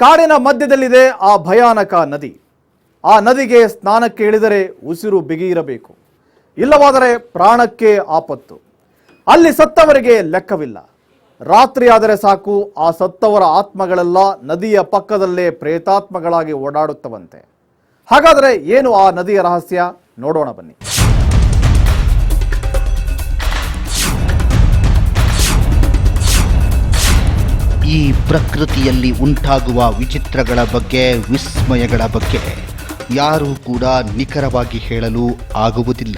ಕಾಡಿನ ಮಧ್ಯದಲ್ಲಿದೆ ಆ ಭಯಾನಕ ನದಿ. ಆ ನದಿಗೆ ಸ್ನಾನಕ್ಕೆ ಇಳಿದರೆ ಉಸಿರು ಬಿಗಿಯಿರಬೇಕು ಇಲ್ಲವಾದರೆ ಪ್ರಾಣಕ್ಕೆ ಆಪತ್ತು. ಅಲ್ಲಿ ಸತ್ತವರಿಗೆ ಲೆಕ್ಕವಿಲ್ಲ. ರಾತ್ರಿ ಆದರೆ ಸಾಕು, ಆ ಸತ್ತವರ ಆತ್ಮಗಳೆಲ್ಲ ನದಿಯ ಪಕ್ಕದಲ್ಲೇ ಪ್ರೇತಾತ್ಮಗಳಾಗಿ ಓಡಾಡುತ್ತವಂತೆ. ಹಾಗಾದರೆ ಏನು ಆ ನದಿಯ ರಹಸ್ಯ? ನೋಡೋಣ ಬನ್ನಿ. ಈ ಪ್ರಕೃತಿಯಲ್ಲಿ ಉಂಟಾಗುವ ವಿಚಿತ್ರಗಳ ಬಗ್ಗೆ, ವಿಸ್ಮಯಗಳ ಬಗ್ಗೆ ಯಾರೂ ಕೂಡ ನಿಖರವಾಗಿ ಹೇಳಲು ಆಗುವುದಿಲ್ಲ.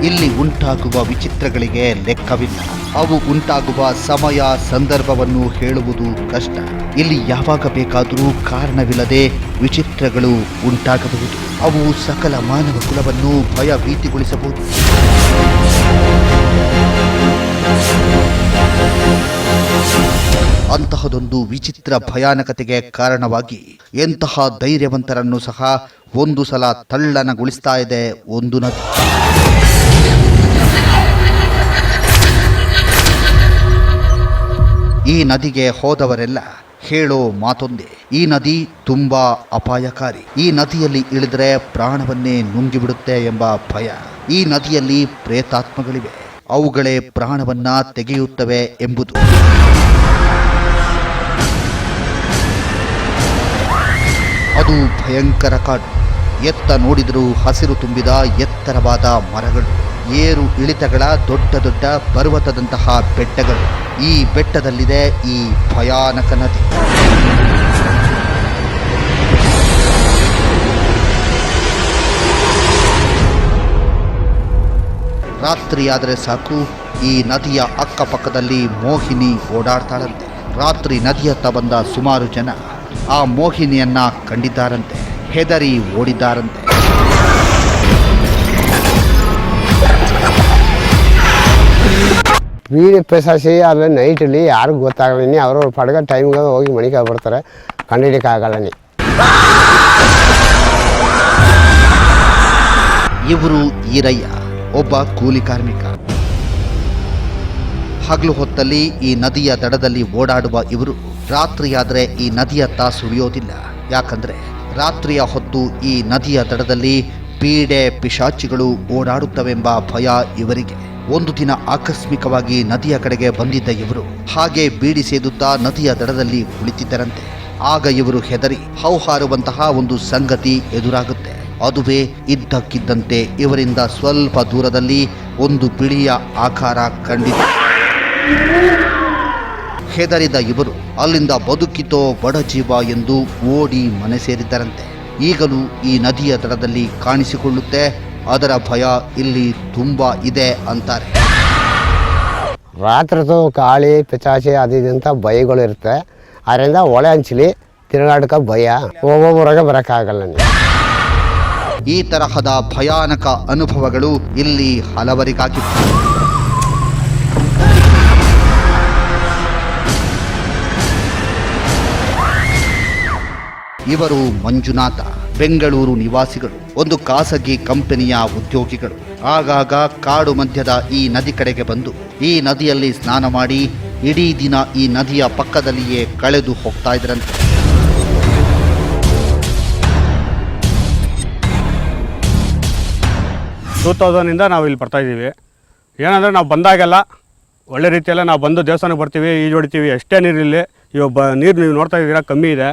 ಇಲ್ಲಿ ಉಂಟಾಗುವ ವಿಚಿತ್ರಗಳಿಗೆ ಲೆಕ್ಕವಿಲ್ಲ. ಅವು ಉಂಟಾಗುವ ಸಮಯ, ಸಂದರ್ಭವನ್ನು ಹೇಳುವುದು ಕಷ್ಟ. ಇಲ್ಲಿ ಯಾವಾಗ ಬೇಕಾದರೂ ಕಾರಣವಿಲ್ಲದೆ ವಿಚಿತ್ರಗಳು ಉಂಟಾಗಬಹುದು. ಅವು ಸಕಲ ಮಾನವ ಕುಲವನ್ನು ಭಯ ಭೀತಿಗೊಳಿಸಬಹುದು ಅಂತಹದೊಂದು ವಿಚಿತ್ರ ಭಯಾನಕತೆಗೆ ಕಾರಣವಾಗಿ ಎಂತಹ ಧೈರ್ಯವಂತರನ್ನು ಸಹ ಒಂದು ಸಲ ತಳ್ಳನಗೊಳಿಸ್ತಾ ಇದೆ ಒಂದು ನದಿ. ಈ ನದಿಗೆ ಹೋದವರೆಲ್ಲ ಹೇಳೋ ಮಾತೊಂದೇ, ಈ ನದಿ ತುಂಬಾ ಅಪಾಯಕಾರಿ. ಈ ನದಿಯಲ್ಲಿ ಇಳಿದ್ರೆ ಪ್ರಾಣವನ್ನೇ ನುಂಗಿಬಿಡುತ್ತೆ ಎಂಬ ಭಯ. ಈ ನದಿಯಲ್ಲಿ ಪ್ರೇತಾತ್ಮಗಳಿವೆ. ಅವುಗಳೇ ಪ್ರಾಣವನ್ನ ತೆಗೆಯುತ್ತವೆ ಎಂಬುದು. ಅದು ಭಯಂಕರ ಕಾಡು. ಎತ್ತ ನೋಡಿದರೂ ಹಸಿರು ತುಂಬಿದ ಎತ್ತರವಾದ ಮರಗಳು, ಏರು ಇಳಿತಗಳ ದೊಡ್ಡ ದೊಡ್ಡ ಪರ್ವತದಂತಹ ಬೆಟ್ಟಗಳು. ಈ ಬೆಟ್ಟದಲ್ಲಿದೆ ಈ ಭಯಾನಕ ನದಿ. ರಾತ್ರಿಯಾದರೆ ಸಾಕು ಈ ನದಿಯ ಅಕ್ಕಪಕ್ಕದಲ್ಲಿ ಮೋಹಿನಿ ಓಡಾಡ್ತಾಳಂತೆ. ರಾತ್ರಿ ನದಿಯತ್ತ ಬಂದ ಸುಮಾರು ಜನ ಆ ಮೋಹಿನಿಯನ್ನ ಕಂಡಿದ್ದಾರಂತೆ ಹೆದರಿ ಓಡಿದ್ದಾರಂತೆ. ಬೀಡಿ ಪೆಸಾಸಿ ಆಮೇಲೆ ನೈಟಲ್ಲಿ ಯಾರಿಗೂ ಗೊತ್ತಾಗಲ್ಲ ಅವರು ಅವ್ರವ್ರ ಪಡ್ಗ ಟೈಮ್ಗೆ ಹೋಗಿ ಮಣಿಕಾ ಬರ್ತಾರೆ ಕಂಡಿಡಿಯಕ್ಕಾಗಲ್ಲ ನೀ. ಇವರು ಈರಯ್ಯ. ಒಬ್ಬ ಕೂಲಿ ಕಾರ್ಮಿಕ. ಹಗಲು ಹೊತ್ತಲ್ಲಿ ಈ ನದಿಯ ದಡದಲ್ಲಿ ಓಡಾಡುವ ಇವರು ರಾತ್ರಿಯಾದರೆ ಈ ನದಿಯತ್ತ ಸುಳಿಯೋದಿಲ್ಲ ಯಾಕಂದ್ರೆ ರಾತ್ರಿಯ ಹೊತ್ತು ಈ ನದಿಯ ದಡದಲ್ಲಿ ಪೀಡೆ ಪಿಶಾಚಿಗಳು ಓಡಾಡುತ್ತವೆಂಬ ಭಯ ಇವರಿಗೆ. ಒಂದು ದಿನ ಆಕಸ್ಮಿಕವಾಗಿ ನದಿಯ ಕಡೆಗೆ ಬಂದಿದ್ದ ಇವರು ಹಾಗೆ ಬೀಡಿ ಸೇದುತ್ತಾ ನದಿಯ ದಡದಲ್ಲಿ ಕುಳಿತಿದ್ದರಂತೆ ಆಗ ಇವರು ಹೆದರಿ ಹೌಹಾರುವಂತಹ ಒಂದು ಸಂಗತಿ ಎದುರಾಗುತ್ತೆ. ಅದುವೇ ಇದ್ದಕ್ಕಿದ್ದಂತೆ ಇವರಿಂದ ಸ್ವಲ್ಪ ದೂರದಲ್ಲಿ ಒಂದು ಬಿಳಿಯ ಆಕಾರ ಕಂಡಿತು ಹೆದರಿದ ಇವರು ಅಲ್ಲಿಂದ ಬದುಕಿತೋ ಬಡ ಜೀವ ಎಂದು ಓಡಿ ಮನೆ ಸೇರಿದ್ದರಂತೆ. ಈಗಲೂ ಈ ನದಿಯ ದಡದಲ್ಲಿ ಕಾಣಿಸಿಕೊಳ್ಳುತ್ತೆ, ಅದರ ಭಯ ಇಲ್ಲಿ ತುಂಬಾ ಇದೆ ಅಂತಾರೆ. ರಾತ್ರಿದು ಕಾಳಿ ಪಿಚಾಚಿ ಅದು ಭಯಗಳು ಇರುತ್ತೆ. ಅದರಿಂದ ಒಳೆ ಹಂಚಲಿ ತಿರುಗಾಡಕ ಭಯ. ಒಬ್ಬೊಬ್ಬರಾಗ ಬರೋಕ್ಕಾಗಲ್ಲ ನೀ ಈ ತರಹದ ಭಯಾನಕ ಅನುಭವಗಳು ಇಲ್ಲಿ ಹಲವರಿಗಾಗಿತ್ತು ಇವರು ಮಂಜುನಾಥ, ಬೆಂಗಳೂರು ನಿವಾಸಿಗಳು, ಒಂದು ಖಾಸಗಿ ಕಂಪನಿಯ ಉದ್ಯೋಗಿಗಳು. ಆಗಾಗ ಕಾಡು ಮಧ್ಯದ ಈ ನದಿ ಕಡೆಗೆ ಬಂದು ಈ ನದಿಯಲ್ಲಿ ಸ್ನಾನ ಮಾಡಿ ಇಡೀ ದಿನ ಈ ನದಿಯ ಪಕ್ಕದಲ್ಲಿಯೇ ಕಳೆದು ಹೋಗ್ತಾ ಇದ್ರಂತೆ. ಟೂ ತೌಸಂಡಿಂದ ನಾವು ಇಲ್ಲಿ ಬರ್ತಾ ಇದ್ದೀವಿ ಏನಂದರೆ ನಾವು ಬಂದಾಗೆಲ್ಲ ಒಳ್ಳೆ ರೀತಿಯಲ್ಲ ನಾವು ಬಂದು ದೇವಸ್ಥಾನಕ್ಕೆ ಬರ್ತೀವಿ, ಈಜು ಹೊಡಿತೀವಿ, ಎಷ್ಟೇ ನೀರಿಲ್ಲ ಇವಾಗ ಬ ನೀರು ನೀವು ನೋಡ್ತಾ ಇದ್ದೀರಾ ಕಮ್ಮಿ ಇದೆ.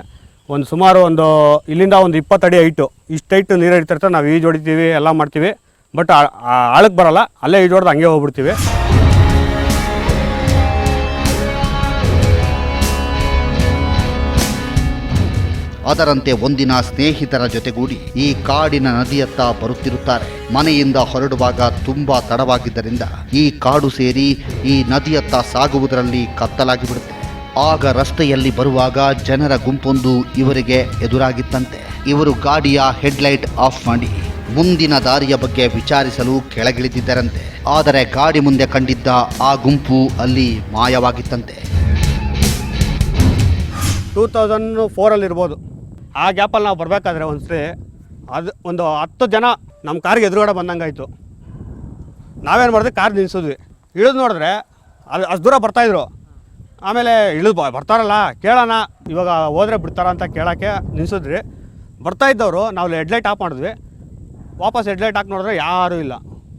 ಒಂದು ಸುಮಾರು ಒಂದು, ಇಲ್ಲಿಂದ ಒಂದು ಇಪ್ಪತ್ತಡಿ ಐಟು ಇಷ್ಟು ಐಟು ನೀರು ಹಿಡ್ತಿರ್ತಾರೆ ನಾವು ಈಜು ಹೊಡಿತೀವಿ, ಎಲ್ಲ ಮಾಡ್ತೀವಿ. ಬಟ್ ಆಳಕ್ಕೆ ಬರಲ್ಲ, ಅಲ್ಲೇ ಈಜು ಹೊಡೆದು ಹಂಗೆ ಹೋಗ್ಬಿಡ್ತೀವಿ. ಅದರಂತೆ ಒಂದಿನ ಸ್ನೇಹಿತರ ಜೊತೆಗೂಡಿ ಈ ಕಾಡಿನ ನದಿಯತ್ತ ಬರುತ್ತಿರುತ್ತಾರೆ. ಮನೆಯಿಂದ ಹೊರಡುವಾಗ ತುಂಬಾ ತಡವಾಗಿದ್ದರಿಂದ ಈ ಕಾಡು ಸೇರಿ ಈ ನದಿಯತ್ತ ಸಾಗುವುದರಲ್ಲಿ ಕತ್ತಲಾಗಿ ಬಿಡುತ್ತೆ ಆಗ ರಸ್ತೆಯಲ್ಲಿ ಬರುವಾಗ ಜನರ ಗುಂಪೊಂದು ಇವರಿಗೆ ಎದುರಾಗಿತ್ತಂತೆ. ಇವರು ಗಾಡಿಯ ಹೆಡ್ಲೈಟ್ ಆಫ್ ಮಾಡಿ ಮುಂದಿನ ದಾರಿಯ ಬಗ್ಗೆ ವಿಚಾರಿಸಲು ಕೆಳಗಿಳಿದಿದ್ದರಂತೆ. ಆದರೆ ಗಾಡಿ ಮುಂದೆ ಕಂಡಿದ್ದ ಆ ಗುಂಪು ಅಲ್ಲಿ ಮಾಯವಾಗಿತ್ತಂತೆ. ಟೂ ತೌಸಂಡ್ ಫೋರಲ್ಲಿ ಇರ್ಬೋದು ಆ ಗ್ಯಾಪಲ್ಲಿ ನಾವು ಬರಬೇಕಾದ್ರೆ ಒಂದು ಸರಿ ಅದು ಒಂದು ಹತ್ತು ಜನ ನಮ್ಮ ಕಾರಿಗೆ ಎದುರುಗಡೆ ಬಂದಂಗಾಯಿತು. ನಾವೇನು ಮಾಡಿದ್ವಿ? ಕಾರ್ ನಿಲ್ಲಿಸಿದ್ವಿ ಇಳಿದು ನೋಡಿದ್ರೆ ಅದು ಅಷ್ಟು ದೂರ ಬರ್ತಾಯಿದ್ರು ಆಮೇಲೆ ಇಳಿದು ಬರ್ತಾರಲ್ಲ, ಕೇಳೋಣ, ಇವಾಗ ಹೋದ್ರೆ ಬಿಡ್ತಾರ ಅಂತ ಕೇಳೋಕ್ಕೆ ನಿಲ್ಲಿಸಿದ್ರಿ ಬರ್ತಾ ಇದ್ದವರು, ನಾವು ಹೆಡ್ಲೈಟ್ ಆಫ್ ಮಾಡಿದ್ವಿ. ವಾಪಸ್ ಹೆಡ್ಲೈಟ್ ಹಾಕಿ ನೋಡಿದ್ರೆ ಯಾರೂ ಇಲ್ಲ.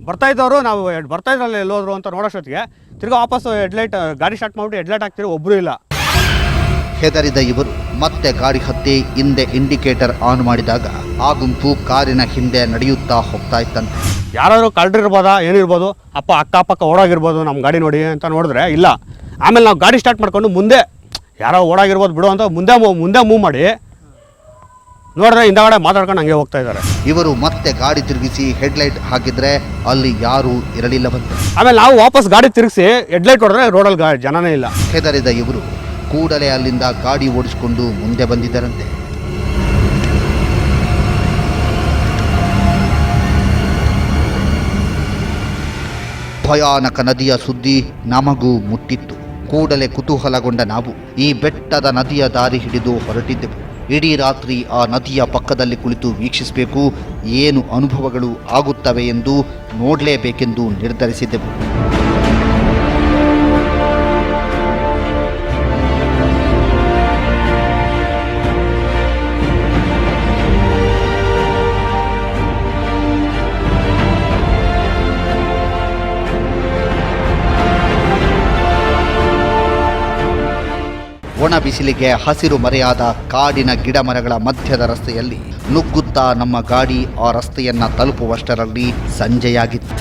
ಬರ್ತಾ ಇದ್ದವರು, ನಾವು ಬರ್ತಾ ಇದ್ರಲ್ಲ ಎಲ್ಲೋದ್ರು ಅಂತ ನೋಡೋಷ್ಟೊತ್ತಿಗೆ ತಿರ್ಗಿ ವಾಪಸ್ ಹೆಡ್ಲೈಟ್ ಗಾಡಿ ಸ್ಟಾರ್ಟ್ ಮಾಡಿಬಿಟ್ಟು ಹೆಡ್ಲೈಟ್ ಹಾಕ್ತಿರೋ ಒಬ್ಬರು ಇಲ್ಲ. ಹೆದರಿದ ಇವರು ಮತ್ತೆ ಗಾಡಿ ಹತ್ತಿ ಹಿಂದೆ ಇಂಡಿಕೇಟರ್ ಆನ್ ಮಾಡಿದಾಗ ಆ ಗುಂಪು ಕಾರಿನ ಹಿಂದೆ ನಡೆಯುತ್ತಾ ಹೋಗ್ತಾ ಇತ್ತಂತೆ. ಯಾರಾದರೂ ಕಳ್ರಿರ್ಬೋದಾ? ಏನಿರ್ಬೋದು? ಅಪ್ಪ ಅಕ್ಕಪಕ್ಕ ಓಡಾಗಿರ್ಬೋದು ನಮ್ಮ ಗಾಡಿ ನೋಡಿ ಅಂತ ನೋಡಿದ್ರೆ ಇಲ್ಲ. ಆಮೇಲೆ ನಾವು ಗಾಡಿ ಸ್ಟಾರ್ಟ್ ಮಾಡ್ಕೊಂಡು ಮುಂದೆ ಯಾರೋ ಓಡಾಗಿರ್ಬೋದು ಬಿಡು ಅಂತ ಮುಂದೆ ಮುಂದೆ ಮೂವ್ ಮಾಡಿ ನೋಡಿದ್ರೆ ಹಿಂದಗಡೆ ಮಾತಾಡ್ಕೊಂಡು ಹಂಗೆ ಹೋಗ್ತಾ ಇದ್ದಾರೆ. ಇವರು ಮತ್ತೆ ಗಾಡಿ ತಿರುಗಿಸಿ ಹೆಡ್ಲೈಟ್ ಹಾಕಿದ್ರೆ ಅಲ್ಲಿ ಯಾರೂ ಇರಲಿಲ್ಲವಂತೆ. ಆಮೇಲೆ ನಾವು ವಾಪಸ್ ಗಾಡಿ ತಿರುಗಿಸಿ ಹೆಡ್ಲೈಟ್ ಹೊಡೆದ್ರೆ ರೋಡಲ್ಲಿ ಗಾ ಜನನೇ ಇಲ್ಲ. ಹೆದರಿದ ಇವರು ಕೂಡಲೇ ಅಲ್ಲಿಂದ ಗಾಡಿ ಓಡಿಸಿಕೊಂಡು ಮುಂದೆ ಬಂದಿದ್ದರಂತೆ. ಭಯಾನಕ ನದಿಯ ಸುದ್ದಿ ನಮಗೂ ಮುಟ್ಟಿತ್ತು. ಕೂಡಲೇ ಕುತೂಹಲಗೊಂಡ ನಾವು, ಈ ಬೆಟ್ಟದ ನದಿಯ ದಾರಿ ಹಿಡಿದು ಹೊರಟಿದ್ದೆವು. ಇಡೀ ರಾತ್ರಿ ಆ ನದಿಯ ಪಕ್ಕದಲ್ಲಿ ಕುಳಿತು ವೀಕ್ಷಿಸಬೇಕು, ಏನು ಅನುಭವಗಳು ಆಗುತ್ತವೆ ಎಂದು ನೋಡಲೇಬೇಕೆಂದು ನಿರ್ಧರಿಸಿದ್ದೆವು. ಒಣ ಬಿಸಿಲಿಗೆ ಹಸಿರು ಮರೆಯಾದ ಕಾಡಿನ ಗಿಡ ಮರಗಳ ಮಧ್ಯದ ರಸ್ತೆಯಲ್ಲಿ ನುಗ್ಗುತ್ತಾ ನಮ್ಮ ಗಾಡಿ ಆ ರಸ್ತೆಯನ್ನ ತಲುಪುವಷ್ಟರಲ್ಲಿ ಸಂಜೆಯಾಗಿತ್ತು.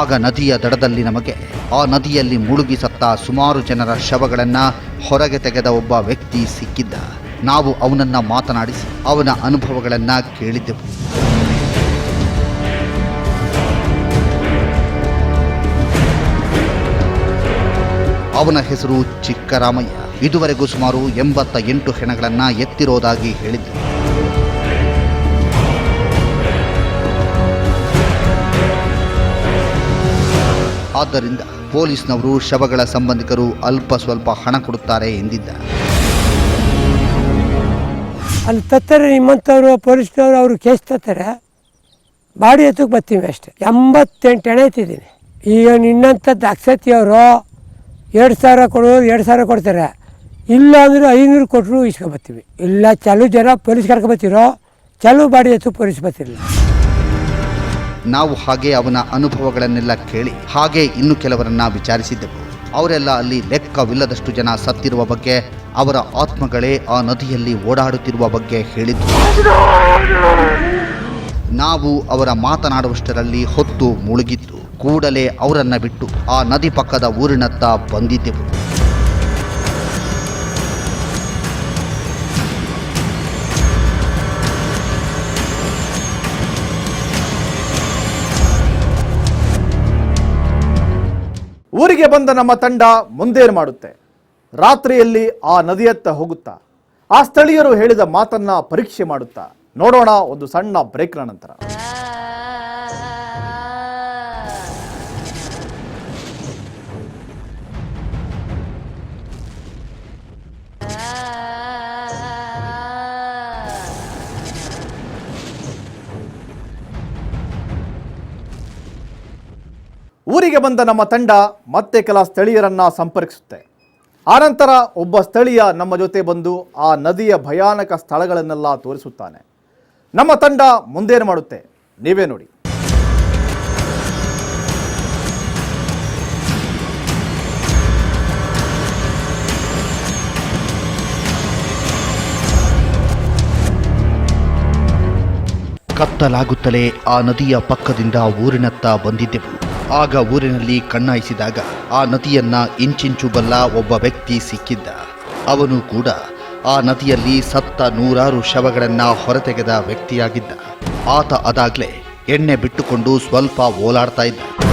ಆಗ ನದಿಯ ದಡದಲ್ಲಿ ನಮಗೆ ಆ ನದಿಯಲ್ಲಿ ಮುಳುಗಿ ಸತ್ತ ಸುಮಾರು ಜನರ ಶವಗಳನ್ನು ಹೊರಗೆ ತೆಗೆದ ಒಬ್ಬ ವ್ಯಕ್ತಿ ಸಿಕ್ಕಿದ್ದ. ನಾವು ಅವನನ್ನ ಮಾತನಾಡಿಸಿ ಅವನ ಅನುಭವಗಳನ್ನು ಕೇಳಿದ್ದೆವು. ಅವನ ಹೆಸರು ಚಿಕ್ಕರಾಮಯ್ಯ. ಇದುವರೆಗೂ ಸುಮಾರು ಎಂಬತ್ತ ಎಂಟು ಹೆಣಗಳನ್ನು ಎತ್ತಿರೋದಾಗಿ ಹೇಳಿದ್ದರು ಆದ್ದರಿಂದ ಪೊಲೀಸ್ನವರು ಶವಗಳ ಸಂಬಂಧಿಕರು ಅಲ್ಪ ಸ್ವಲ್ಪ ಹಣ ಕೊಡುತ್ತಾರೆ ಎಂದಿದ್ದ. ಅಲ್ಲಿ ತತ್ತಾರೆ ನಿಮ್ಮಂಥವ್ರು, ಪೊಲೀಸ್ನವ್ರು ಅವರು ಕೇಸ್ ತತ್ತಾರೆ. ಬಾಡಿ ಎತ್ತಕ್ಕೆ ಬರ್ತೀವಿ ಅಷ್ಟೇ. ಎಂಬತ್ತೆಂಟು ಎಣೆ ಈಗ ನಿನ್ನಂಥದ್ದು ಅಕ್ಷತಿಯವರು ಎರಡು ಸಾವಿರ ಕೊಡೋರು ಎರಡು ಸಾವಿರ ಕೊಡ್ತಾರೆ. ಇಲ್ಲ ಅಂದ್ರೆ ಐನೂರು ಕೊಟ್ಟರು ಇಸ್ಕೊಬತ್ತೀವಿ ಇಲ್ಲ, ಚಲು ಜನ ಪೊಲೀಸ್ ಕರ್ಕೊಬತ್ತೀರೋ ಚಲು ಬಾಡಿ ಎತ್ತು ಪೊಲೀಸ್ ಬರ್ತಿರಲಿಲ್ಲ. ನಾವು ಹಾಗೆ ಅವನ ಅನುಭವಗಳನ್ನೆಲ್ಲ ಕೇಳಿ ಹಾಗೆ ಇನ್ನು ಕೆಲವರನ್ನ ವಿಚಾರಿಸಿದ್ದೆವು. ಅವರೆಲ್ಲ ಅಲ್ಲಿ ಲೆಕ್ಕವಿಲ್ಲದಷ್ಟು ಜನ ಸತ್ತಿರುವ ಬಗ್ಗೆ, ಅವರ ಆತ್ಮಗಳೇ ಆ ನದಿಯಲ್ಲಿ ಓಡಾಡುತ್ತಿರುವ ಬಗ್ಗೆ ಹೇಳಿದ್ರು. ನಾವು ಅವರ ಮಾತನಾಡುವಷ್ಟರಲ್ಲಿ ಹೊತ್ತು ಮುಳುಗಿತ್ತು. ಕೂಡಲೇ ಅವರನ್ನ ಬಿಟ್ಟು ಆ ನದಿ ಪಕ್ಕದ ಊರಿನತ್ತ ಬಂದಿದ್ದೆವು. ಊರಿಗೆ ಬಂದ ನಮ್ಮ ತಂಡ ಮುಂದೇನು ಮಾಡುತ್ತೆ. ರಾತ್ರಿಯಲ್ಲಿ ಆ ನದಿಯತ್ತ ಹೋಗುತ್ತಾ? ಆ ಸ್ಥಳೀಯರು ಹೇಳಿದ ಮಾತನ್ನ ಪರೀಕ್ಷೆ ಮಾಡುತ್ತಾ? ನೋಡೋಣ ಒಂದು ಸಣ್ಣ ಬ್ರೇಕ್ನ ನಂತರ. ಊರಿಗೆ ಬಂದ ನಮ್ಮ ತಂಡ ಮತ್ತೆ ಕೆಲ ಸ್ಥಳೀಯರನ್ನು ಸಂಪರ್ಕಿಸುತ್ತೆ. ಆನಂತರ ಒಬ್ಬ ಸ್ಥಳೀಯ ನಮ್ಮ ಜೊತೆ ಬಂದು ಆ ನದಿಯ ಭಯಾನಕ ಸ್ಥಳಗಳನ್ನೆಲ್ಲ ತೋರಿಸುತ್ತಾನೆ. ನಮ್ಮ ತಂಡ ಮುಂದೇನು ಮಾಡುತ್ತೆ? ನೀವೇ ನೋಡಿ. ಕತ್ತಲಾಗುತ್ತಲೇ ಆ ನದಿಯ ಪಕ್ಕದಿಂದ ಊರಿನತ್ತ ಬಂದಿದ್ದೆವು. ಆಗ ಊರಿನಲ್ಲಿ ಕಣ್ಣಾಯಿಸಿದಾಗ ಆ ನದಿಯನ್ನ ಇಂಚಿಂಚು ಬಲ್ಲ ಒಬ್ಬ ವ್ಯಕ್ತಿ ಸಿಕ್ಕಿದ್ದ. ಅವನು ಕೂಡ ಆ ನದಿಯಲ್ಲಿ ಸತ್ತ ನೂರಾರು ಶವಗಳನ್ನ ಹೊರತೆಗೆದ ವ್ಯಕ್ತಿಯಾಗಿದ್ದ. ಆತ ಅದಾಗ್ಲೇ ಎಣ್ಣೆ ಬಿಟ್ಟುಕೊಂಡು ಸ್ವಲ್ಪ ಓಲಾಡ್ತಾ ಇದ್ದ.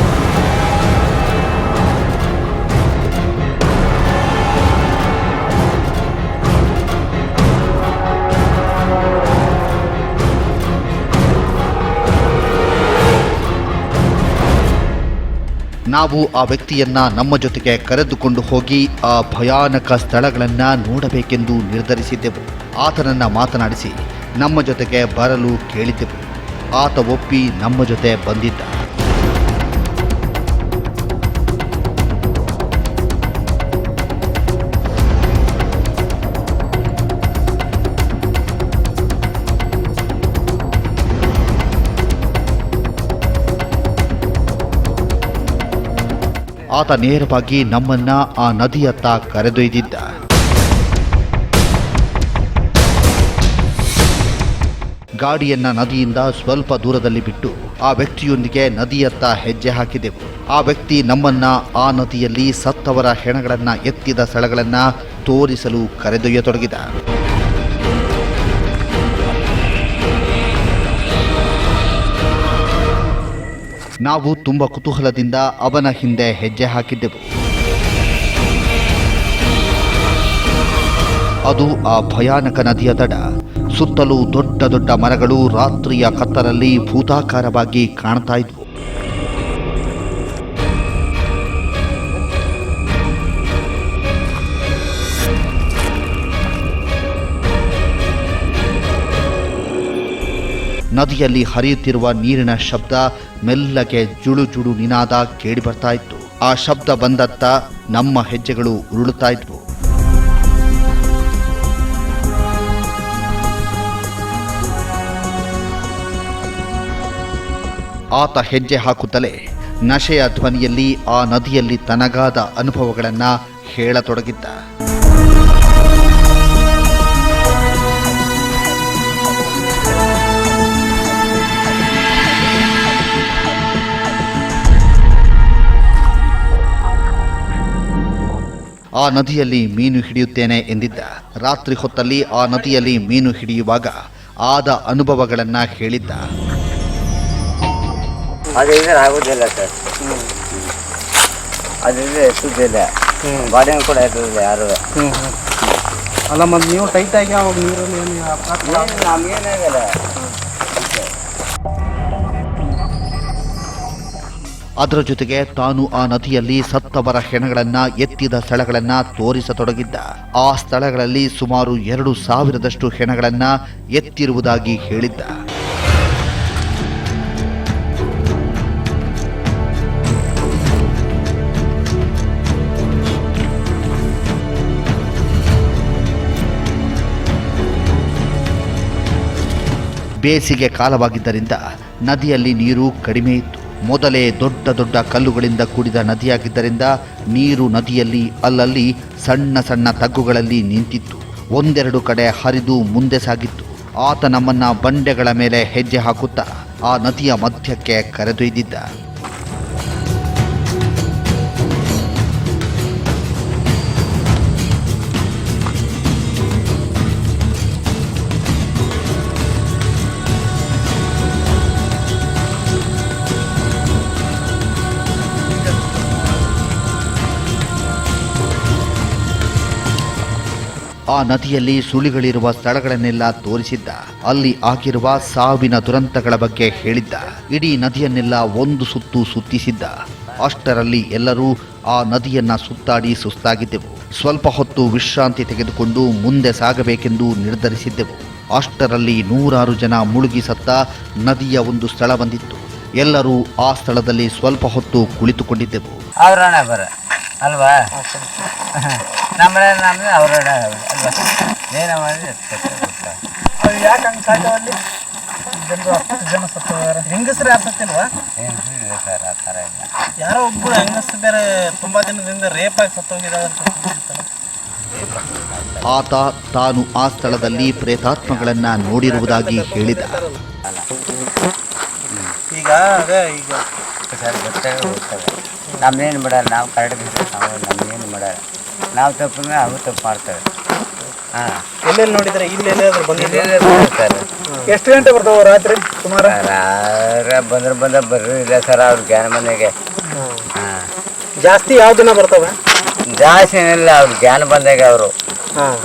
ನಾವು ಆ ವ್ಯಕ್ತಿಯನ್ನ ನಮ್ಮ ಜೊತೆಗೆ ಕರೆದುಕೊಂಡು ಹೋಗಿ ಆ ಭಯಾನಕ ಸ್ಥಳಗಳನ್ನ ನೋಡಬೇಕೆಂದು ನಿರ್ಧರಿಸಿದ್ದೆವು. ಆತನನ್ನ ಮಾತನಾಡಿಸಿ ನಮ್ಮ ಜೊತೆಗೆ ಬರಲು ಕೇಳಿದ್ದೆವು. ಆತ ಒಪ್ಪಿ ನಮ್ಮ ಜೊತೆ ಬಂದಿದ್ದ. ಆತ ನೇರವಾಗಿ ನಮ್ಮನ್ನ ಆ ನದಿಯತ್ತ ಕರೆದೊಯ್ದಿದ್ದ. ಗಾಡಿಯನ್ನ ನದಿಯಿಂದ ಸ್ವಲ್ಪ ದೂರದಲ್ಲಿ ಬಿಟ್ಟು ಆ ವ್ಯಕ್ತಿಯೊಂದಿಗೆ ನದಿಯತ್ತ ಹೆಜ್ಜೆ ಹಾಕಿದೆವು. ಆ ವ್ಯಕ್ತಿ ನಮ್ಮನ್ನ ಆ ನದಿಯಲ್ಲಿ ಸತ್ತವರ ಹೆಣಗಳನ್ನ ಎತ್ತಿದ ಸ್ಥಳಗಳನ್ನ ತೋರಿಸಲು ಕರೆದೊಯ್ಯತೊಡಗಿದ. ನಾವು ತುಂಬ ಕುತೂಹಲದಿಂದ ಅವನ ಹಿಂದೆ ಹೆಜ್ಜೆ ಹಾಕಿದ್ದೆವು. ಅದು ಆ ಭಯಾನಕ ನದಿಯ ದಡ. ಸುತ್ತಲೂ ದೊಡ್ಡ ದೊಡ್ಡ ಮರಗಳು ರಾತ್ರಿಯ ಕತ್ತಲಲ್ಲಿ ಭೂತಾಕಾರವಾಗಿ ಕಾಣ್ತಾ ಇದ್ವು. ನದಿಯಲ್ಲಿ ಹರಿಯುತ್ತಿರುವ ನೀರಿನ ಶಬ್ದ ಮೆಲ್ಲಗೆ ಜುಳು ಜುಳು ನಿನಾದ ಕೇಳಿಬರ್ತಾ ಇತ್ತು ಆ ಶಬ್ದ ಬಂದತ್ತ ನಮ್ಮ ಹೆಜ್ಜೆಗಳು ಉರುಳುತ್ತಾ ಇದ್ವು. ಆತ ಹೆಜ್ಜೆ ಹಾಕುತ್ತಲೇ ನಶೆಯ ಧ್ವನಿಯಲ್ಲಿ ಆ ನದಿಯಲ್ಲಿ ತನಗಾದ ಅನುಭವಗಳನ್ನ ಹೇಳತೊಡಗಿದ್ದ. ಆ ನದಿಯಲ್ಲಿ ಮೀನು ಹಿಡಿಯುತ್ತೇನೆ ಎಂದಿದ್ದ. ರಾತ್ರಿ ಹೊತ್ತಲ್ಲಿ ಆ ನದಿಯಲ್ಲಿ ಮೀನು ಹಿಡಿಯುವಾಗ ಆದ ಅನುಭವಗಳನ್ನ ಹೇಳಿದ್ದ. ಆಗೋದಿಲ್ಲ ಸರ್. ಅದಿದ್ರೆ ಎತ್ತುದಿಲ್ಲ. ಬಾಡಿನ ಕೂಡ ಎತ್ತುದಿಲ್ಲ ಯಾರು. ಅಲ್ಲ ಮತ್ತೆ ನೀವು ಟೈಟ್ ಆಗಿ ಅವಾಗ ನೀರಲ್ಲಿ ಏನು ಏನಾಗಲ್ಲ ನಮ್ಗೇನಾಗಲ್ಲ ಅದರ ಜೊತೆಗೆ ತಾನು ಆ ನದಿಯಲ್ಲಿ ಸತ್ತವರ ಹೆಣಗಳನ್ನ ಎತ್ತಿದ ಸ್ಥಳಗಳನ್ನ ತೋರಿಸತೊಡಗಿದ್ದ. ಆ ಸ್ಥಳಗಳಲ್ಲಿ ಸುಮಾರು ಎರಡು ಸಾವಿರದಷ್ಟು ಹೆಣಗಳನ್ನ ಎತ್ತಿರುವುದಾಗಿ ಹೇಳಿದ್ದ. ಬೇಸಿಗೆ ಕಾಲವಾಗಿದ್ದರಿಂದ ನದಿಯಲ್ಲಿ ನೀರು ಕಡಿಮೆ ಇತ್ತು. ಮೊದಲೇ ದೊಡ್ಡ ದೊಡ್ಡ ಕಲ್ಲುಗಳಿಂದ ಕೂಡಿದ ನದಿಯಾಗಿದ್ದರಿಂದ ನೀರು ನದಿಯಲ್ಲಿ ಅಲ್ಲಲ್ಲಿ ಸಣ್ಣ ಸಣ್ಣ ತಗ್ಗುಗಳಲ್ಲಿ ನಿಂತಿತ್ತು. ಒಂದೆರಡು ಕಡೆ ಹರಿದು ಮುಂದೆ ಸಾಗಿತ್ತು. ಆತ ನಮ್ಮನ್ನ ಬಂಡೆಗಳ ಮೇಲೆ ಹೆಜ್ಜೆ ಹಾಕುತ್ತಾ ಆ ನದಿಯ ಮಧ್ಯಕ್ಕೆ ಕರೆದೊಯ್ದಿದ್ದ. ಆ ನದಿಯಲ್ಲಿ ಸುಳಿಗಳಿರುವ ಸ್ಥಳಗಳನ್ನೆಲ್ಲ ತೋರಿಸಿದ್ದ. ಅಲ್ಲಿ ಆಗಿರುವ ಸಾವಿನ ದುರಂತಗಳ ಬಗ್ಗೆ ಹೇಳಿದ್ದ. ಇಡೀ ನದಿಯನ್ನೆಲ್ಲ ಒಂದು ಸುತ್ತು ಸುತ್ತಿಸಿದ್ದ. ಅಷ್ಟರಲ್ಲಿ ಎಲ್ಲರೂ ಆ ನದಿಯನ್ನ ಸುತ್ತಾಡಿ ಸುಸ್ತಾಗಿದ್ದೆವು. ಸ್ವಲ್ಪ ಹೊತ್ತು ವಿಶ್ರಾಂತಿ ತೆಗೆದುಕೊಂಡು ಮುಂದೆ ಸಾಗಬೇಕೆಂದು ನಿರ್ಧರಿಸಿದ್ದೆವು. ಅಷ್ಟರಲ್ಲಿ ನೂರಾರು ಜನ ಮುಳುಗಿ ಸತ್ತ ನದಿಯ ಒಂದು ಸ್ಥಳ ಬಂದಿತ್ತು. ಎಲ್ಲರೂ ಆ ಸ್ಥಳದಲ್ಲಿ ಸ್ವಲ್ಪ ಹೊತ್ತು ಕುಳಿತುಕೊಂಡಿದ್ದೆವು. ಅಲ್ವಾ? ನಮ್ಮನೆ ನಮ್ಮದು ಅವರ ಅಲ್ವಾ? ಏನ ಮಾಡಿ ಅದು ಯಾಕೆ ಹಂಗೆ ಸಾಧ್ಯವಲ್ಲಿ ಜನರು ಅಷ್ಟು ಜನ ಸತ್ತೋಗ್ಯಾರ. ಹೆಂಗಸರು ಯಾರು ಹೆಂಗಸರು ಏನು ಸರ್ ಆ ಥರ ಇಲ್ಲ ಯಾರೋ ಒಬ್ಬರು ಹೆಂಗಸರು ಬೇರೆ ತುಂಬಾ ದಿನದಿಂದ ರೇಪ್ ಆಗಿ ಸತ್ತೋಗಿದ್ದಾರೆ ಅಂತ ಹೇಳ್ತಾರೆ. ಆತ ತಾನು ಆ ಸ್ಥಳದಲ್ಲಿ ಪ್ರೇತಾತ್ಮಗಳನ್ನ ನೋಡಿರುವುದಾಗಿ ಹೇಳಿದ. ಈಗ ಅದೇ ಈಗ. ಸರ್ ಗೊತ್ತಾಗ ಹೋಗ್ತವೆ ನಮ್ಮನ್ನೇನು ಮಾಡಲ್ಲ ನಾವು ಕರೆಕ್ಟ್ ನಾವು ನಮ್ಮನ್ನೇನು ಮಾಡಲ್ಲ. ನಾವು ತಪ್ಪು ಅವು ತಪ್ಪು ಮಾಡ್ತಾರೆ. ಹಾಂ. ಎಲ್ಲೆಲ್ಲಿ ನೋಡಿದ್ರೆ ಇಲ್ಲಿ ಎಲ್ಲಾದ್ರೂ ಬಂದಿದೆ ಸರ್ ಎಷ್ಟು ಗಂಟೆ ಬರ್ತಾವ ರಾತ್ರಿ ಸುಮಾರು? ಯಾರ ಬಂದ್ರೆ ಬಂದ ಬರ್ರಿ ಇಲ್ಲ ಸರ್ ಅವ್ರ ಜ್ಞಾನ ಮನೆಗೆ ಹಾಂ. ಜಾಸ್ತಿ ಯಾವ ದಿನ ಬರ್ತವೆ? ಜಾಸ್ತಿ ಏನಿಲ್ಲ ಅವ್ರ ಜ್ಞಾನ ಬಂದಾಗ ಅವರು. ಹಾಂ.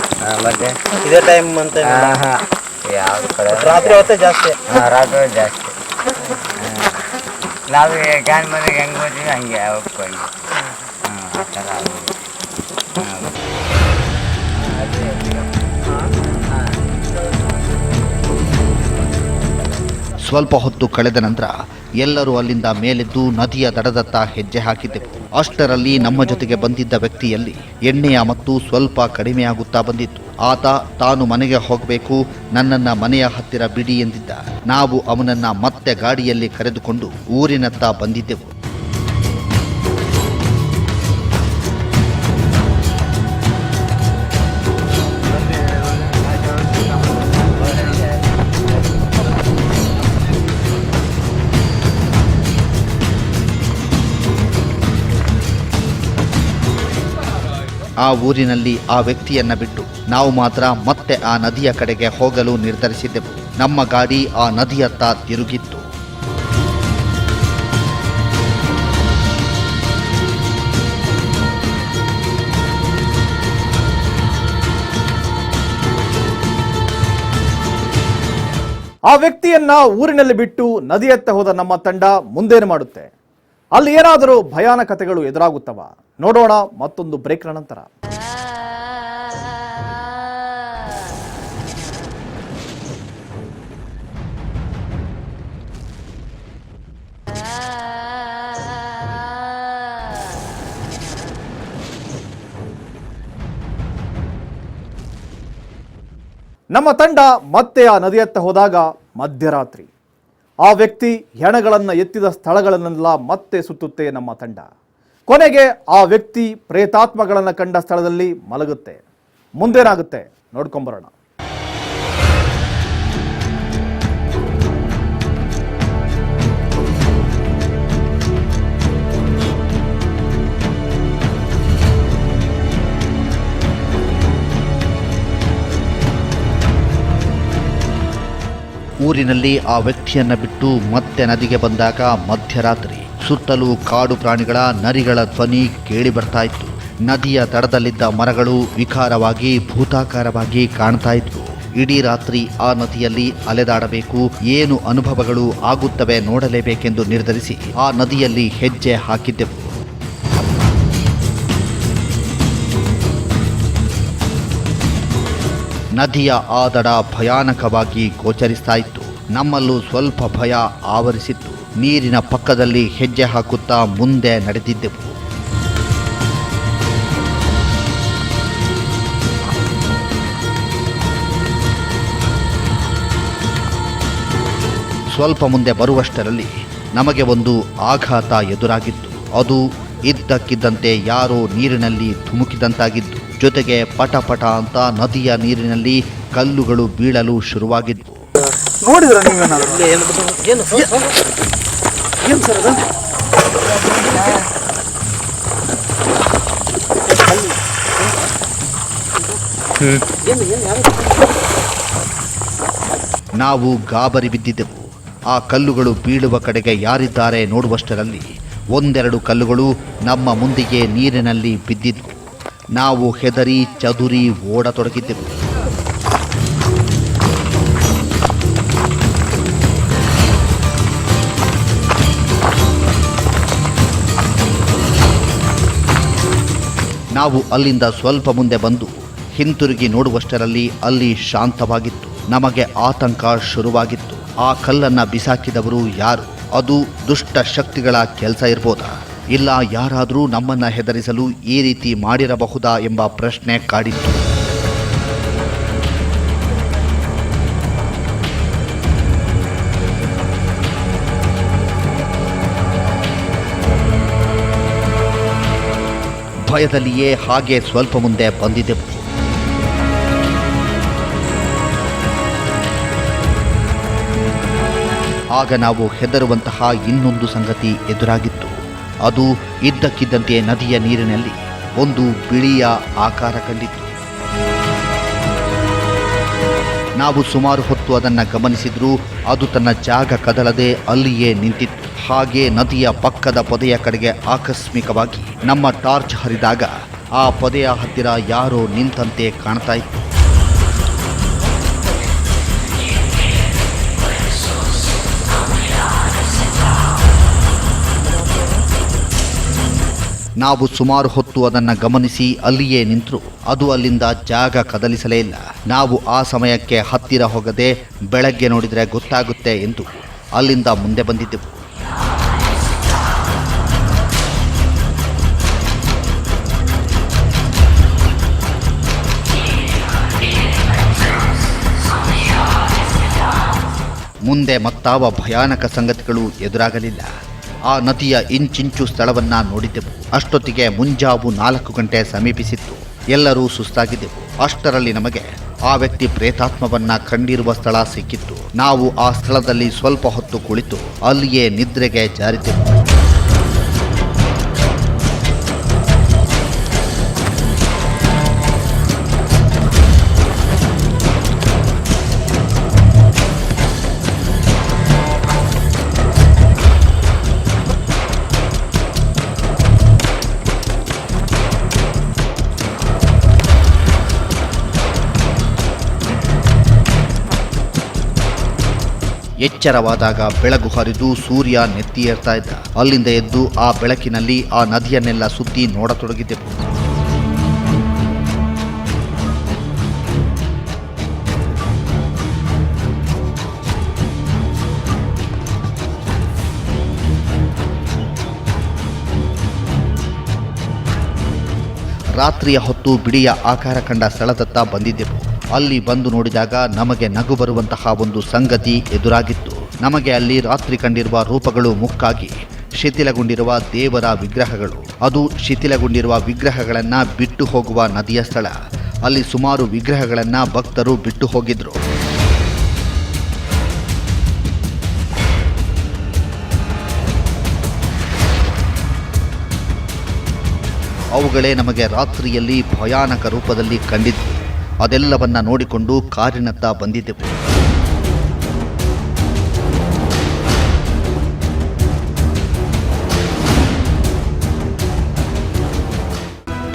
ಮತ್ತೆ? ಇದೇ ಟೈಮ್ ಅಂತ ಹಾಂ ಯಾವ ಕಡೆ? ರಾತ್ರಿ ಹೊತ್ತೇ ಜಾಸ್ತಿ. ಹಾಂ ರಾತ್ರಿ ಜಾಸ್ತಿ. ನಾವು ಮನೆ ಹೆಂಗೆ ಒಪ್ಕೊಂಡು ಆ ಥರ ಸ್ವಲ್ಪ ಹೊತ್ತು ಕಳೆದ ನಂತರ ಎಲ್ಲರೂ ಅಲ್ಲಿಂದ ಮೇಲೆದ್ದು ನದಿಯ ದಡದತ್ತ ಹೆಜ್ಜೆ ಹಾಕಿದ್ದೆವು. ಅಷ್ಟರಲ್ಲಿ ನಮ್ಮ ಜೊತೆಗೆ ಬಂದಿದ್ದ ವ್ಯಕ್ತಿಯಲ್ಲಿ ಎಣ್ಣೆಯ ಮತ್ತು ಸ್ವಲ್ಪ ಕಡಿಮೆಯಾಗುತ್ತಾ ಬಂದಿತ್ತು. ಆತ ತಾನು ಮನೆಗೆ ಹೋಗಬೇಕು, ನನ್ನನ್ನ ಮನೆಯ ಹತ್ತಿರ ಬಿಡಿ ಎಂದಿದ್ದ ನಾವು ಅವನನ್ನ ಮತ್ತೆ ಗಾಡಿಯಲ್ಲಿ ಕರೆದುಕೊಂಡು ಊರಿನತ್ತ ಬಂದಿದ್ದೆವು. ಆ ಊರಿನಲ್ಲಿ ಆ ವ್ಯಕ್ತಿಯನ್ನ ಬಿಟ್ಟು ನಾವು ಮಾತ್ರ ಮತ್ತೆ ಆ ನದಿಯ ಕಡೆಗೆ ಹೋಗಲು ನಿರ್ಧರಿಸಿದ್ದೆವು. ನಮ್ಮ ಗಾಡಿ ಆ ನದಿಯತ್ತ ತಿರುಗಿತ್ತು. ಆ ವ್ಯಕ್ತಿಯನ್ನ ಊರಿನಲ್ಲಿ ಬಿಟ್ಟು ನದಿಯತ್ತ ಹೋದ ನಮ್ಮ ತಂಡ ಮುಂದೇನು ಮಾಡುತ್ತೆ? ಅಲ್ಲಿ ಏನಾದರೂ ಭಯಾನಕತೆಗಳು ಎದುರಾಗುತ್ತವ? ನೋಡೋಣ ಮತ್ತೊಂದು ಬ್ರೇಕ್ ನಂತರ. ನಮ್ಮ ತಂಡ ಮತ್ತೆ ಆ ನದಿಯತ್ತ ಹೋದಾಗ ಮಧ್ಯರಾತ್ರಿ. ಆ ವ್ಯಕ್ತಿ ಹೆಣಗಳನ್ನು ಎತ್ತಿದ ಸ್ಥಳಗಳನ್ನೆಲ್ಲ ಮತ್ತೆ ಸುತ್ತುತ್ತೆ ನಮ್ಮ ತಂಡ. ಕೊನೆಗೆ ಆ ವ್ಯಕ್ತಿ ಪ್ರೇತಾತ್ಮಗಳನ್ನು ಕಂಡ ಸ್ಥಳದಲ್ಲಿ ಮಲಗುತ್ತೆ. ಮುಂದೇನಾಗುತ್ತೆ? ನೋಡ್ಕೊಂಬರೋಣ. ಊರಿನಲ್ಲಿ ಆ ವ್ಯಕ್ತಿಯನ್ನ ಬಿಟ್ಟು ಮತ್ತೆ ನದಿಗೆ ಬಂದಾಗ ಮಧ್ಯರಾತ್ರಿ ಸುತ್ತಲೂ ಕಾಡು ಪ್ರಾಣಿಗಳ ನರಿಗಳ ಧ್ವನಿ ಕೇಳಿ ಬರ್ತಾ ಇತ್ತು. ನದಿಯ ದಡದಲ್ಲಿದ್ದ ಮರಗಳು ವಿಕಾರವಾಗಿ ಭೂತಾಕಾರವಾಗಿ ಕಾಣ್ತಾ ಇದ್ವು. ಇಡೀ ರಾತ್ರಿ ಆ ನದಿಯಲ್ಲಿ ಅಲೆದಾಡಬೇಕು, ಏನು ಅನುಭವಗಳು ಆಗುತ್ತವೆ ನೋಡಲೇಬೇಕೆಂದು ನಿರ್ಧರಿಸಿ ಆ ನದಿಯಲ್ಲಿ ಹೆಜ್ಜೆ ಹಾಕಿದ್ದೆವು. ನದಿಯ ಆದಡ ಭಯಾನಕವಾಗಿ ಗೋಚರಿಸ್ತಾ ಇತ್ತು ನಮ್ಮಲ್ಲೂ ಸ್ವಲ್ಪ ಭಯ ಆವರಿಸಿತ್ತು. ನೀರಿನ ಪಕ್ಕದಲ್ಲಿ ಹೆಜ್ಜೆ ಹಾಕುತ್ತಾ ಮುಂದೆ ನಡೆದಿದ್ದೆವು. ಸ್ವಲ್ಪ ಮುಂದೆ ಬರುವಷ್ಟರಲ್ಲಿ ನಮಗೆ ಒಂದು ಆಘಾತ ಎದುರಾಗಿತ್ತು. ಅದು ಇದ್ದಕ್ಕಿದ್ದಂತೆ ಯಾರೋ ನೀರಿನಲ್ಲಿ ಧುಮುಕಿದಂತಾಗಿದ್ದು ಜೊತೆಗೆ ಪಟ ಪಟ ಅಂತ ನದಿಯ ನೀರಿನಲ್ಲಿ ಕಲ್ಲುಗಳು ಬೀಳಲು ಶುರುವಾಗಿದ್ವು. ನೋಡಿದ್ರ ನೀವೇನಾದ್ರು ಏನು ಏನು ಸರ್ ಅದು? ನಾವು ಗಾಬರಿ ಬಿದ್ದಿದ್ದೆವು. ಆ ಕಲ್ಲುಗಳು ಬೀಳುವ ಕಡೆಗೆ ಯಾರಿದ್ದಾರೆ ನೋಡುವಷ್ಟರಲ್ಲಿ ಒಂದೆರಡು ಕಲ್ಲುಗಳು ನಮ್ಮ ಮುಂದಿಗೆ ನೀರಿನಲ್ಲಿ ಬಿದ್ದಿದ್ವು. ನಾವು ಹೆದರಿ ಚದುರಿ ಓಡತೊಡಗಿದ್ದೆವು. ನಾವು ಅಲ್ಲಿಂದ ಸ್ವಲ್ಪ ಮುಂದೆ ಬಂದು ಹಿಂತಿರುಗಿ ನೋಡುವಷ್ಟರಲ್ಲಿ ಅಲ್ಲಿ ಶಾಂತವಾಗಿತ್ತು. ನಮಗೆ ಆತಂಕ ಶುರುವಾಗಿತ್ತು. ಆ ಕಲ್ಲನ್ನ ಬಿಸಾಕಿದವರು ಯಾರು? ಅದು ದುಷ್ಟ ಶಕ್ತಿಗಳ ಕೆಲಸ ಇರ್ಬೋದಾ? ಇಲ್ಲ, ಯಾರಾದರೂ ನಮ್ಮನ್ನ ಹೆದರಿಸಲು ಈ ರೀತಿ ಮಾಡಿರಬಹುದಾ ಎಂಬ ಪ್ರಶ್ನೆ ಕಾಡಿತ್ತು. ಭಯದಲ್ಲಿಯೇ ಹಾಗೆ ಸ್ವಲ್ಪ ಮುಂದೆ ಬಂದಿದ್ದೆವು ಆಗ ನಾವು ಹೆದರುವಂತಹ ಇನ್ನೊಂದು ಸಂಗತಿ ಎದುರಾಗಿತ್ತು. ಅದು ಇದ್ದಕ್ಕಿದ್ದಂತೆ ನದಿಯ ನೀರಿನಲ್ಲಿ ಒಂದು ಬಿಳಿಯ ಆಕಾರ ಕಂಡಿತ್ತು ನಾವು ಸುಮಾರು ಹೊತ್ತು ಅದನ್ನು ಗಮನಿಸಿದ್ರೂ ಅದು ತನ್ನ ಜಾಗ ಕದಲದೆ ಅಲ್ಲಿಯೇ ನಿಂತಿತ್ತು. ಹಾಗೆ ನದಿಯ ಪಕ್ಕದ ಪೊದೆಯ ಕಡೆಗೆ ಆಕಸ್ಮಿಕವಾಗಿ ನಮ್ಮ ಟಾರ್ಚ್ ಹರಿದಾಗ ಆ ಪೊದೆಯ ಹತ್ತಿರ ಯಾರೋ ನಿಂತಂತೆ ಕಾಣ್ತಾ ಇತ್ತು. ನಾವು ಸುಮಾರು ಹೊತ್ತು ಅದನ್ನು ಗಮನಿಸಿ ಅಲ್ಲಿಯೇ ನಿಂತರು. ಅದು ಅಲ್ಲಿಂದ ಜಾಗ ಕದಲಿಸಲೇ ಇಲ್ಲ. ನಾವು ಆ ಸಮಯಕ್ಕೆ ಹತ್ತಿರ ಹೋಗದೆ ಬೆಳಗ್ಗೆ ನೋಡಿದರೆ ಗೊತ್ತಾಗುತ್ತೆ ಎಂದು ಅಲ್ಲಿಂದ ಮುಂದೆ ಬಂದಿದ್ದೆವು. ಮುಂದೆ ಮತ್ತಾವ ಭಯಾನಕ ಸಂಗತಿಗಳು ಎದುರಾಗಲಿಲ್ಲ. ಆ ನದಿಯ ಇಂಚಿಂಚು ಸ್ಥಳವನ್ನ ನೋಡಿದ್ದೆವು ಅಷ್ಟೊತ್ತಿಗೆ ಮುಂಜಾವು ನಾಲ್ಕು ಗಂಟೆ ಸಮೀಪಿಸಿತ್ತು. ಎಲ್ಲರೂ ಸುಸ್ತಾಗಿದ್ದೆವು. ಅಷ್ಟರಲ್ಲಿ ನಮಗೆ ಆ ವ್ಯಕ್ತಿ ಪ್ರೇತಾತ್ಮವನ್ನ ಕಂಡಿರುವ ಸ್ಥಳ ಸಿಕ್ಕಿತ್ತು. ನಾವು ಆ ಸ್ಥಳದಲ್ಲಿ ಸ್ವಲ್ಪ ಹೊತ್ತು ಕುಳಿತು ಅಲ್ಲಿಯೇ ನಿದ್ರೆಗೆ ಜಾರಿದ್ದೆವು ಎಚ್ಚರವಾದಾಗ ಬೆಳಗು ಹರಿದು ಸೂರ್ಯ ನೆತ್ತಿ ಏರ್ತಾ ಇದ್ದ. ಅಲ್ಲಿಂದ ಎದ್ದು ಆ ಬೆಳಕಿನಲ್ಲಿ ಆ ನದಿಯನ್ನೆಲ್ಲ ಸುತ್ತಿ ನೋಡತೊಡಗಿದ್ದೆವು ರಾತ್ರಿಯ ಹೊತ್ತು ಬಿಡಿಯ ಆಕಾರ ಕಂಡ ಸ್ಥಳದತ್ತ ಬಂದಿದ್ದೆವು ಅಲ್ಲಿ ಬಂದು ನೋಡಿದಾಗ ನಮಗೆ ನಗು ಬರುವಂತಹ ಒಂದು ಸಂಗತಿ ಎದುರಾಗಿತ್ತು. ನಮಗೆ ಅಲ್ಲಿ ರಾತ್ರಿ ಕಂಡಿರುವ ರೂಪಗಳು ಮುಕ್ಕಾಗಿ ಶಿಥಿಲಗೊಂಡಿರುವ ದೇವರ ವಿಗ್ರಹಗಳು. ಅದು ಶಿಥಿಲಗೊಂಡಿರುವ ವಿಗ್ರಹಗಳನ್ನ ಬಿಟ್ಟು ಹೋಗುವ ನದಿಯ ಸ್ಥಳ. ಅಲ್ಲಿ ಸುಮಾರು ವಿಗ್ರಹಗಳನ್ನ ಭಕ್ತರು ಬಿಟ್ಟು ಹೋಗಿದ್ರು. ಅವುಗಳೇ ನಮಗೆ ರಾತ್ರಿಯಲ್ಲಿ ಭಯಾನಕ ರೂಪದಲ್ಲಿ ಕಂಡಿದ್ವು ಅದೆಲ್ಲವನ್ನ ನೋಡಿಕೊಂಡು ಕಾರಿನತ್ತ ಬಂದಿದ್ದೆವು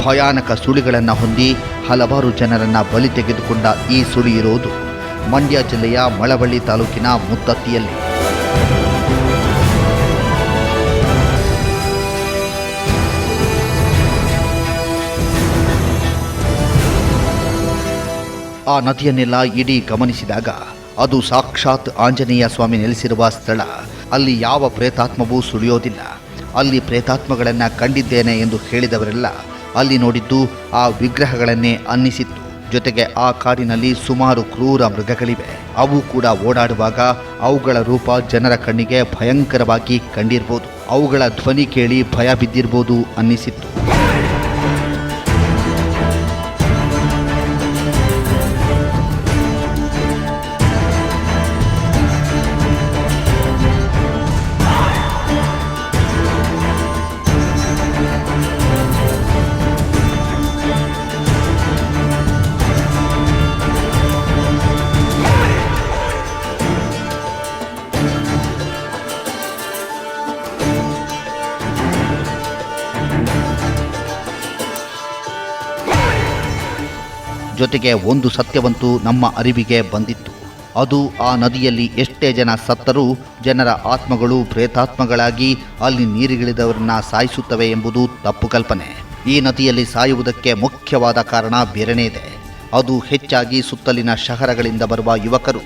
ಭಯಾನಕ ಸುಳಿಗಳನ್ನು ಹೊಂದಿ ಹಲವಾರು ಜನರನ್ನ ಬಲಿ ತೆಗೆದುಕೊಂಡ ಈ ಸುಳಿ ಇರುವುದು ಮಂಡ್ಯ ಜಿಲ್ಲೆಯ ಮಳವಳ್ಳಿ ತಾಲೂಕಿನ ಮುತ್ತತ್ತಿಯಲ್ಲಿ. ಆ ನದಿಯನ್ನೆಲ್ಲ ಇಡೀ ಗಮನಿಸಿದಾಗ ಅದು ಸಾಕ್ಷಾತ್ ಆಂಜನೇಯ ಸ್ವಾಮಿ ನೆಲೆಸಿರುವ ಸ್ಥಳ. ಅಲ್ಲಿ ಯಾವ ಪ್ರೇತಾತ್ಮವೂ ಸುಳಿಯೋದಿಲ್ಲ. ಅಲ್ಲಿ ಪ್ರೇತಾತ್ಮಗಳನ್ನು ಕಂಡಿದ್ದೇನೆ ಎಂದು ಹೇಳಿದವರೆಲ್ಲ ಅಲ್ಲಿ ನೋಡಿದ್ದು ಆ ವಿಗ್ರಹಗಳನ್ನೇ ಅನ್ನಿಸಿತ್ತು. ಜೊತೆಗೆ ಆ ಕಾಡಿನಲ್ಲಿ ಸುಮಾರು ಕ್ರೂರ ಮೃಗಗಳಿವೆ. ಅವು ಕೂಡ ಓಡಾಡುವಾಗ ಅವುಗಳ ರೂಪ ಜನರ ಕಣ್ಣಿಗೆ ಭಯಂಕರವಾಗಿ ಕಂಡಿರ್ಬೋದು. ಅವುಗಳ ಧ್ವನಿ ಕೇಳಿ ಭಯ ಬಿದ್ದಿರ್ಬೋದು ಅನ್ನಿಸಿತ್ತು. ಜೊತೆಗೆ ಒಂದು ಸತ್ಯವಂತೂ ನಮ್ಮ ಅರಿವಿಗೆ ಬಂದಿತ್ತು. ಅದು ಆ ನದಿಯಲ್ಲಿ ಎಷ್ಟೇ ಜನ ಸತ್ತರೂ ಜನರ ಆತ್ಮಗಳು ಪ್ರೇತಾತ್ಮಗಳಾಗಿ ಅಲ್ಲಿ ನೀರಿಗಿಳಿದವರನ್ನ ಸಾಯಿಸುತ್ತವೆ ಎಂಬುದು ತಪ್ಪು ಕಲ್ಪನೆ. ಈ ನದಿಯಲ್ಲಿ ಸಾಯುವುದಕ್ಕೆ ಮುಖ್ಯವಾದ ಕಾರಣ ಬೇರೆನೇ ಇದೆ. ಅದು ಹೆಚ್ಚಾಗಿ ಸುತ್ತಲಿನ ಶಹರಗಳಿಂದ ಬರುವ ಯುವಕರು.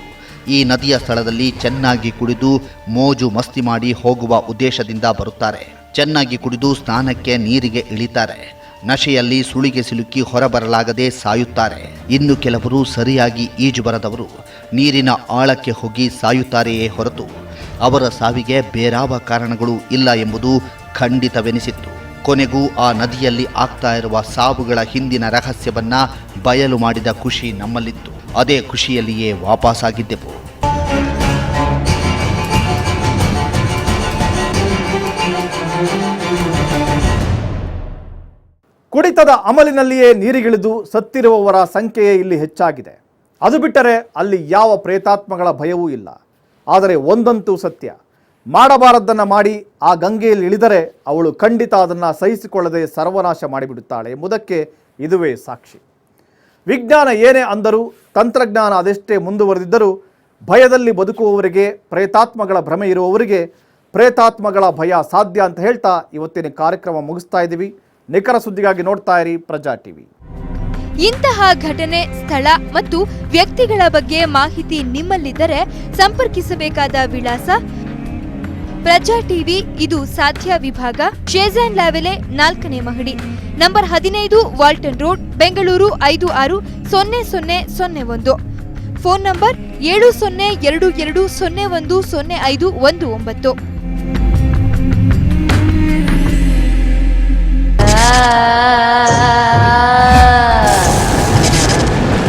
ಈ ನದಿಯ ಸ್ಥಳದಲ್ಲಿ ಚೆನ್ನಾಗಿ ಕುಡಿದು ಮೋಜು ಮಸ್ತಿ ಮಾಡಿ ಹೋಗುವ ಉದ್ದೇಶದಿಂದ ಬರುತ್ತಾರೆ. ಚೆನ್ನಾಗಿ ಕುಡಿದು ಸ್ನಾನಕ್ಕೆ ನೀರಿಗೆ ಇಳಿತಾರೆ. ನಶೆಯಲ್ಲಿ ಸುಳಿಗೆ ಸಿಲುಕಿ ಹೊರಬರಲಾಗದೆ ಸಾಯುತ್ತಾರೆ. ಇನ್ನು ಕೆಲವರು ಸರಿಯಾಗಿ ಈಜು ಬರದವರು ನೀರಿನ ಆಳಕ್ಕೆ ಹೋಗಿ ಸಾಯುತ್ತಾರೆಯೇ ಹೊರತು ಅವರ ಸಾವಿಗೆ ಬೇರಾವ ಕಾರಣಗಳು ಇಲ್ಲ ಎಂಬುದು ಖಂಡಿತವೆನಿಸಿತ್ತು. ಕೊನೆಗೂ ಆ ನದಿಯಲ್ಲಿ ಆಗ್ತಾ ಇರುವ ಸಾವುಗಳ ಹಿಂದಿನ ರಹಸ್ಯವನ್ನ ಬಯಲು ಮಾಡಿದ ಖುಷಿ ನಮ್ಮಲ್ಲಿತ್ತು. ಅದೇ ಖುಷಿಯಲ್ಲಿಯೇ ವಾಪಸ್ಸಾಗಿದ್ದೆವು ಕುಡಿತದ ಅಮಲಿನಲ್ಲಿಯೇ ನೀರಿಗಿಳಿದು ಸತ್ತಿರುವವರ ಸಂಖ್ಯೆಯೇ ಇಲ್ಲಿ ಹೆಚ್ಚಾಗಿದೆ. ಅದು ಬಿಟ್ಟರೆ ಅಲ್ಲಿ ಯಾವ ಪ್ರೇತಾತ್ಮಗಳ ಭಯವೂ ಇಲ್ಲ. ಆದರೆ ಒಂದಂತೂ ಸತ್ಯ. ಮಾಡಬಾರದ್ದನ್ನು ಮಾಡಿ ಆ ಗಂಗೆಯಲ್ಲಿ ಇಳಿದರೆ ಅವಳು ಖಂಡಿತ ಅದನ್ನು ಸಹಿಸಿಕೊಳ್ಳದೆ ಸರ್ವನಾಶ ಮಾಡಿಬಿಡುತ್ತಾಳೆ ಎಂಬುದಕ್ಕೆ ಇದುವೇ ಸಾಕ್ಷಿ. ವಿಜ್ಞಾನ ಏನೇ ಅಂದರೂ, ತಂತ್ರಜ್ಞಾನ ಅದೆಷ್ಟೇ ಮುಂದುವರೆದಿದ್ದರೂ, ಭಯದಲ್ಲಿ ಬದುಕುವವರಿಗೆ, ಪ್ರೇತಾತ್ಮಗಳ ಭ್ರಮೆ ಇರುವವರಿಗೆ ಪ್ರೇತಾತ್ಮಗಳ ಭಯ ಸಾಧ್ಯ ಅಂತ ಹೇಳ್ತಾ ಇವತ್ತಿನ ಕಾರ್ಯಕ್ರಮ ಮುಗಿಸ್ತಾ ಇದ್ದೀವಿ. ನಿಖರ ಸುದ್ದಿಗಾಗಿ ನೋಡ್ತಾ ಇರಿ ಪ್ರಜಾ ಟಿವಿ. ಇಂತಹ ಘಟನೆ, ಸ್ಥಳ ಮತ್ತು ವ್ಯಕ್ತಿಗಳ ಬಗ್ಗೆ ಮಾಹಿತಿ ನಿಮ್ಮಲ್ಲಿದ್ದರೆ ಸಂಪರ್ಕಿಸಬೇಕಾದ ವಿಳಾಸ ಪ್ರಜಾ ಟಿವಿ, ಇದು ಸಾಧ್ಯ ವಿಭಾಗ, ಶೇಜಾನ್ ಲಾವೆಲೆ ನಾಲ್ಕನೇ ಮಹಡಿ. ನಂಬರ್ ಹದಿನೈದು ವಾಲ್ಟನ್ ರೋಡ್, ಬೆಂಗಳೂರು ಐದು ಆರು ಸೊನ್ನೆ ಸೊನ್ನೆ ಸೊನ್ನೆ ಒಂದು. ಫೋನ್ ನಂಬರ್ ಏಳು ಸೊನ್ನೆ ಎರಡು ಎರಡು ಸೊನ್ನೆ ಒಂದು ಸೊನ್ನೆ ಐದು ಒಂದು ಒಂಬತ್ತು. ah.